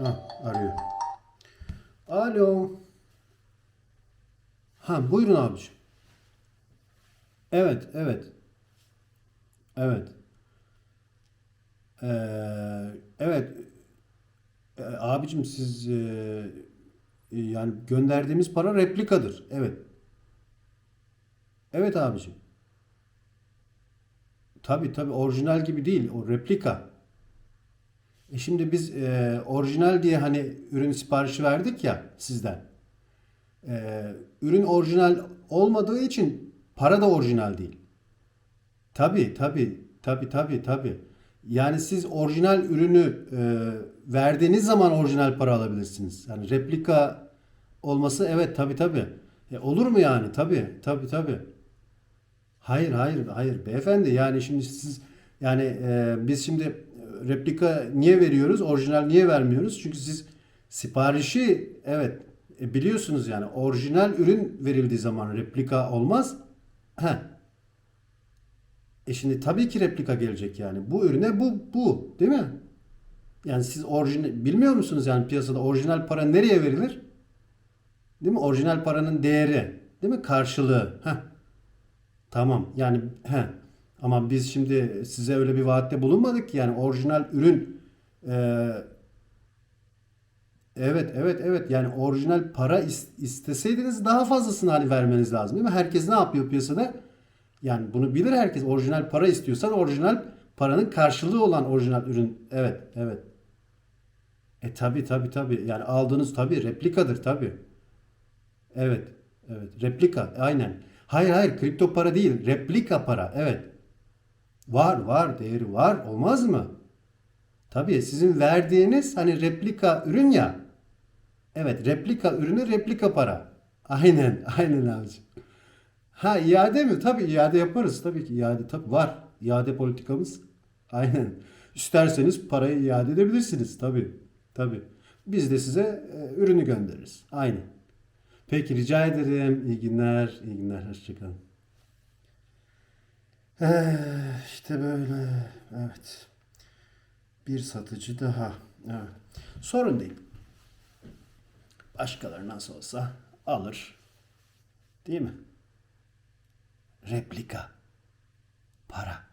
Ha, arıyor. Alo. Ha buyurun abiciğim. Evet, evet. Evet. Ee, evet. Ee, abicim siz e, yani gönderdiğimiz para replikadır. Evet. Evet abicim. Tabii tabii orijinal gibi değil. O replika. E şimdi biz e, orijinal diye hani ürün siparişi verdik ya sizden. E, ürün orijinal olmadığı için para da orijinal değil. Tabii tabii tabii tabii tabii. Yani siz orijinal ürünü e, verdiğiniz zaman orijinal para alabilirsiniz. Yani replika olması evet tabii tabii. E, olur mu yani? Tabii tabii tabii. Hayır hayır hayır beyefendi yani şimdi siz yani e, biz şimdi replika niye veriyoruz orijinal niye vermiyoruz çünkü siz siparişi evet e, biliyorsunuz yani orijinal ürün verildiği zaman replika olmaz Heh. E şimdi tabii ki replika gelecek yani bu ürüne bu bu değil mi? Yani siz orijinal bilmiyor musunuz yani piyasada orijinal para nereye verilir? Değil mi? Orijinal paranın değeri, değil mi? Karşılığı. Heh. Tamam. Yani he. Ama biz şimdi size öyle bir vaatte bulunmadık ki yani orijinal ürün e, evet evet evet yani orijinal para is- isteseydiniz daha fazlasını hani vermeniz lazım değil mi? Herkes ne yapıyor piyasada? Yani bunu bilir herkes. Orijinal para istiyorsan orijinal paranın karşılığı olan orijinal ürün. Evet, evet. E tabi tabi tabi. Yani aldığınız tabi replikadır tabi. Evet. Evet. Replika. Aynen. Hayır hayır. Kripto para değil. Replika para. Evet. Var var. Değeri var. Olmaz mı? Tabii sizin verdiğiniz hani replika ürün ya. Evet. Replika ürünü replika para. Aynen. Aynen abiciğim. Ha iade mi? Tabii iade yaparız. Tabii ki iade tabii var. İade politikamız. Aynen. İsterseniz parayı iade edebilirsiniz. Tabii. Tabii. Biz de size e, ürünü göndeririz. Aynen. Peki rica ederim. İyi günler. İyi günler. Hoşçakalın. Eh, işte böyle. Evet. Bir satıcı daha. Evet. Sorun değil. Başkaları nasıl olsa alır. Değil mi? Replika. Para.